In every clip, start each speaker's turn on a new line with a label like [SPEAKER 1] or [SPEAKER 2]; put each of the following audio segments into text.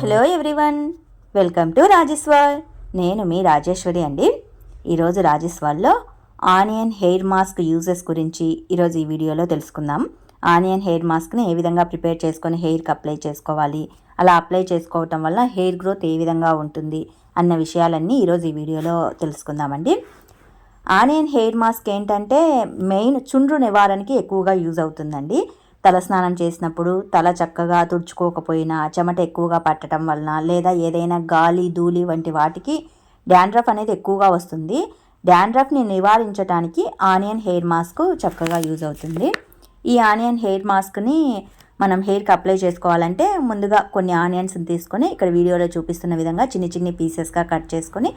[SPEAKER 1] Hello everyone welcome to Rajeshwar నేను మీ రాజేశ్వరి అండి. ఈరోజు రాజేశ్వర్లో ఆనియన్ హెయిర్ మాస్క్ యూజెస్ గురించి ఈరోజు ఈ వీడియోలో తెలుసుకుందాం. ఆనియన్ హెయిర్ మాస్క్ని ఏ విధంగా ప్రిపేర్ చేసుకొని హెయిర్కి అప్లై చేసుకోవాలి అలా అప్లై చేసుకోవటం వల్ల హెయిర్ గ్రోత్ ఏ విధంగా ఉంటుంది అన్న విషయాలన్నీ ఈరోజు ఈ వీడియోలో తెలుసుకుందామండి. ఆనియన్ హెయిర్ మాస్క్ ఏంటంటే మెయిన్ చుండ్రు నివారణకి ఎక్కువగా యూజ్ అవుతుందండి. తలస్నానం చేసినప్పుడు తల చక్కగా తుడుచుకోకపోయినా చెమట ఎక్కువగా పట్టడం వలన లేదా ఏదైనా గాలి ధూళి వంటి వాటికి డాండ్రఫ్ అనేది ఎక్కువగా వస్తుంది. డాండ్రఫ్ని నివారించడానికి ఆనియన్ హెయిర్ మాస్క్ చక్కగా యూజ్ అవుతుంది. ఈ ఆనియన్ హెయిర్ మాస్క్ని మనం హెయిర్కి అప్లై చేసుకోవాలంటే ముందుగా కొన్ని ఆనియన్స్ని తీసుకొని ఇక్కడ వీడియోలో చూపిస్తున్న విధంగా చిన్ని చిన్ని పీసెస్గా కట్ చేసుకొని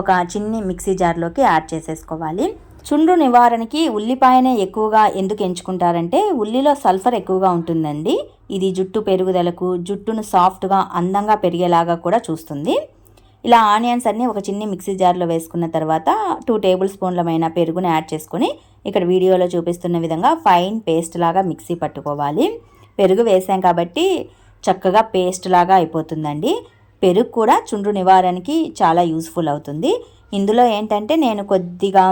[SPEAKER 1] ఒక చిన్ని మిక్సీ జార్లోకి యాడ్ చేసేసుకోవాలి. చుండ్రు నివారణకి ఉల్లిపాయనే ఎక్కువగా ఎందుకు ఎంచుకుంటారంటే ఉల్లిలో సల్ఫర్ ఎక్కువగా ఉంటుందండి. ఇది జుట్టు పెరుగుదలకు జుట్టును సాఫ్ట్గా అందంగా పెరిగేలాగా కూడా చూస్తుంది. ఇలా ఆనియన్స్ అన్నీ ఒక చిన్ని మిక్సీ జార్లో వేసుకున్న తర్వాత టూ టేబుల్ స్పూన్లమైన పెరుగుని యాడ్ చేసుకొని ఇక్కడ వీడియోలో చూపిస్తున్న విధంగా ఫైన్ పేస్ట్ లాగా మిక్సీ పట్టుకోవాలి. పెరుగు వేసాం కాబట్టి చక్కగా పేస్ట్ లాగా అయిపోతుందండి. పెరుగు కూడా చుండ్రు నివారణకి చాలా యూస్ఫుల్ అవుతుంది. ఇందులో ఏంటంటే నేను కొద్దిగా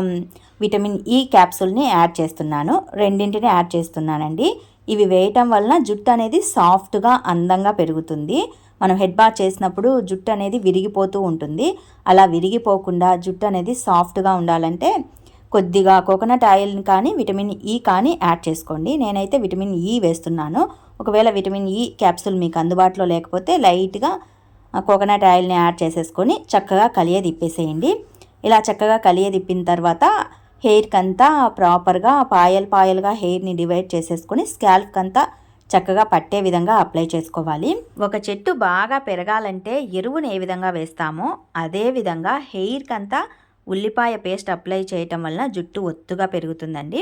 [SPEAKER 1] విటమిన్ ఈ క్యాప్సూల్ని యాడ్ చేస్తున్నాను. రెండింటిని యాడ్ చేస్తున్నానండి. ఇవి వేయటం వలన జుట్టు అనేది సాఫ్ట్గా అందంగా పెరుగుతుంది. మనం హెడ్ బాత్ చేసినప్పుడు జుట్టు అనేది విరిగిపోతూ ఉంటుంది. అలా విరిగిపోకుండా జుట్టు అనేది సాఫ్ట్గా ఉండాలంటే కొద్దిగా కోకోనట్ ఆయిల్ని కానీ విటమిన్ ఈ కానీ యాడ్ చేసుకోండి. నేనైతే విటమిన్ ఈ వేస్తున్నాను. ఒకవేళ విటమిన్ ఈ క్యాప్సూల్ మీకు అందుబాటులో లేకపోతే లైట్గా కోకోనట్ ఆయిల్ని యాడ్ చేసేసుకొని చక్కగా కలియ తిప్పేసేయండి. ఇలా చక్కగా కలియ తిప్పిన తర్వాత హెయిర్కి అంతా ప్రాపర్గా పాయల్ పాయల్గా హెయిర్ని డివైడ్ చేసేసుకొని స్కాల్ఫ్కి అంతా చక్కగా పట్టే విధంగా అప్లై చేసుకోవాలి. ఒక చెట్టు బాగా పెరగాలంటే ఎరువుని ఏ విధంగా వేస్తామో అదే విధంగా హెయిర్కి అంతా ఉల్లిపాయ పేస్ట్ అప్లై చేయటం వలన జుట్టు ఒత్తుగా పెరుగుతుందండి.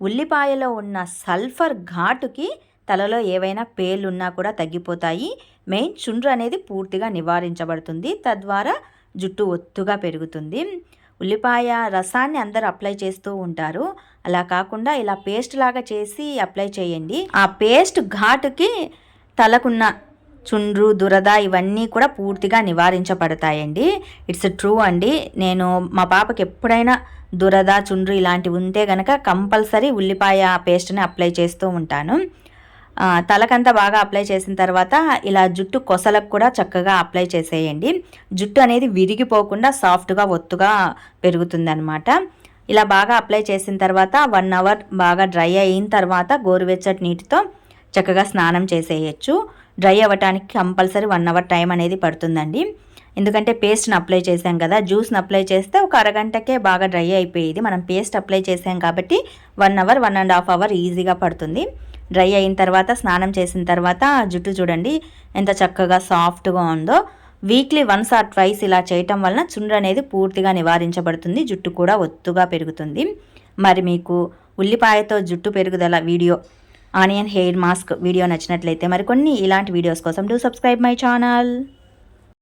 [SPEAKER 1] ఉల్లిపాయలో ఉన్న సల్ఫర్ ఘాటుకి తలలో ఏవైనా పేర్లున్నా కూడా తగ్గిపోతాయి. మెయిన్ చుండ్రు అనేది పూర్తిగా నివారించబడుతుంది. తద్వారా జుట్టు ఒత్తుగా పెరుగుతుంది. ఉల్లిపాయ రసాన్ని అందరు అప్లై చేస్తూ ఉంటారు. అలా కాకుండా ఇలా పేస్ట్ లాగా చేసి అప్లై చేయండి. ఆ పేస్ట్ ఘాటుకి తలకున్న చుండ్రు దురద ఇవన్నీ కూడా పూర్తిగా నివారించబడతాయండి. ఇట్స్ ట్రూ అండి. నేను మా పాపకి ఎప్పుడైనా దురద చుండ్రు ఇలాంటివి ఉంటే గనక కంపల్సరీ ఉల్లిపాయ పేస్ట్ని అప్లై చేస్తూ ఉంటాను. తలకంతా బాగా అప్లై చేసిన తర్వాత ఇలా జుట్టు కొసలకు కూడా చక్కగా అప్లై చేసేయండి. జుట్టు అనేది విరిగిపోకుండా సాఫ్ట్గా ఒత్తుగా పెరుగుతుందనమాట ఇలా బాగా అప్లై చేసిన తర్వాత వన్ అవర్ బాగా డ్రై అయిన తర్వాత గోరువెచ్చటి నీటితో చక్కగా స్నానం చేసేయచ్చు. డ్రై అవ్వటానికి కంపల్సరీ వన్ అవర్ టైం అనేది పడుతుందండి. ఎందుకంటే పేస్ట్ని అప్లై చేసాం కదా జ్యూస్ని అప్లై చేస్తే ఒక అరగంటకే బాగా డ్రై అయిపోయేది. మనం పేస్ట్ అప్లై చేసాం కాబట్టి one hour one and half hour ఈజీగా పడుతుంది. డ్రై అయిన తర్వాత స్నానం చేసిన తర్వాత జుట్టు చూడండి ఎంత చక్కగా సాఫ్ట్గా ఉందో. వీక్లీ వన్స్ ఆర్ ట్వైస్ ఇలా చేయటం వలన చుండ్రు అనేది పూర్తిగా నివారించబడుతుంది జుట్టు కూడా ఒత్తుగా పెరుగుతుంది. మరి మీకు ఉల్లిపాయతో జుట్టు పెరుగుదల video onion hair mask video నచ్చినట్లయితే మరికొన్ని ఇలాంటి వీడియోస్ కోసం డూ సబ్స్క్రైబ్ మై ఛానల్.